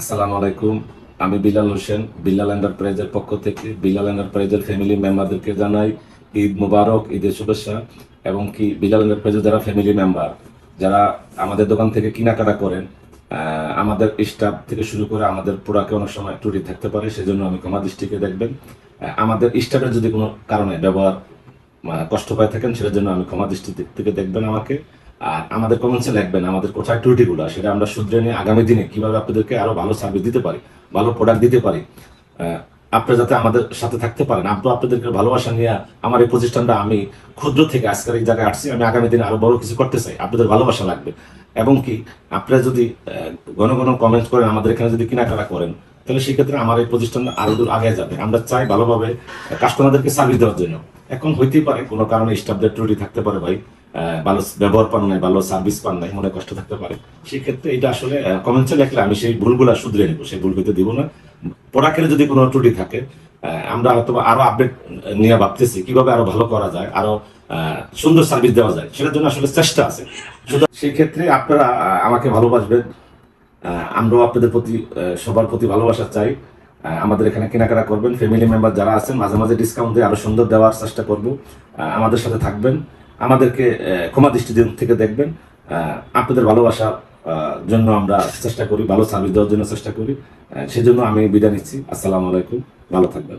আসসালামু আলাইকুম। আমি বিলাল হোসেন, বিলাল এন্টারপ্রাইজের পক্ষ থেকে বিলাল এন্টারপ্রাইজের ফ্যামিলি মেম্বারদেরকে জানাই ঈদ মুবারক, ঈদের শুভেচ্ছা, এবং কি বিলাল এন্টারপ্রাইজের যারা ফ্যামিলি মেম্বার যারা আমাদের দোকান থেকে কেনাকাটা করেন আমাদের স্টাফ থেকে শুরু করে আমাদের প্রোডাক্টে অনেক সময় ত্রুটি থাকতে পারে, সেজন্য আমি ক্ষমা দৃষ্টিকে দেখবেন। আমাদের স্টাফের যদি কোনো কারণে ব্যবহার কষ্ট পায় থাকেন সেটার জন্য আমি ক্ষমা দৃষ্টি থেকে দেখবেন আমাকে। আর আমাদের কমেন্টসে লিখবেন আমাদের কোথায় ত্রুটিগুলো, সেটা আমরা শুধরে নিয়ে আগামী দিনে কীভাবে আপনাদেরকে আরও ভালো সার্ভিস দিতে পারি, ভালো প্রোডাক্ট দিতে পারি আপনারা যাতে আমাদের সাথে থাকতে পারেন। আমরা আপনাদেরকে ভালোবাসা নিয়ে আমার এই প্রতিষ্ঠানটা আমি ক্ষুদ্র থেকে আজকের এই জায়গায় আসছি, আমি আগামী দিনে আরও বড় কিছু করতে চাই। আপনাদের ভালোবাসা লাগবে। এবং কি, আপনারা যদি ঘন ঘন কমেন্ট করেন, আমাদের এখানে যদি কেনাকাটা করেন, তাহলে সেক্ষেত্রে আমার এই প্রতিষ্ঠান আরও দূর আগে যাবে। আমরা চাই ভালোভাবে কাস্টমারদেরকে সার্ভিস দেওয়ার জন্য। এখন হইতেই পারে, কোনো কারণে স্টাফদের ত্রুটি থাকতে পারে ভাই। ভালো ব্যবহার পান নাই ভালো সার্ভিস পান নাই মনে কষ্ট থাকতে পারে। সেক্ষেত্রে এটা আসলে কমেন্টসে লেখলে আমি সেই ভুলগুলো শুধরে নেব সেই ভুল হইতে দিব না। প্রোডাক্টের যদি কোনো ত্রুটি থাকে আমরা হয়তো আরও আপডেট নিয়ে ভাবতেছি কীভাবে আরও ভালো করা যায় আরও সুন্দর সার্ভিস দেওয়া যায় সেটার জন্য আসলে চেষ্টা আছে। সেই ক্ষেত্রে আপনারা আমাকে ভালোবাসবেন। আহ, আমরাও আপনাদের প্রতি সবার প্রতি ভালোবাসা চাই। আমাদের এখানে কেনাকাটা করবেন ফ্যামিলি মেম্বার যারা আছেন মাঝে মাঝে ডিসকাউন্ট দিয়ে আরও সুন্দর দেওয়ার চেষ্টা করব। আমাদের সাথে থাকবেন। আমাদেরকে ক্ষমা দৃষ্টি থেকে দেখবেন। আপনাদের ভালোবাসা জন্য আমরা চেষ্টা করি, ভালো সার্ভিস দেওয়ার জন্য চেষ্টা করি। সেজন্য আমি বিদায় নিচ্ছি। আসসালামু আলাইকুম। ভালো থাকবেন।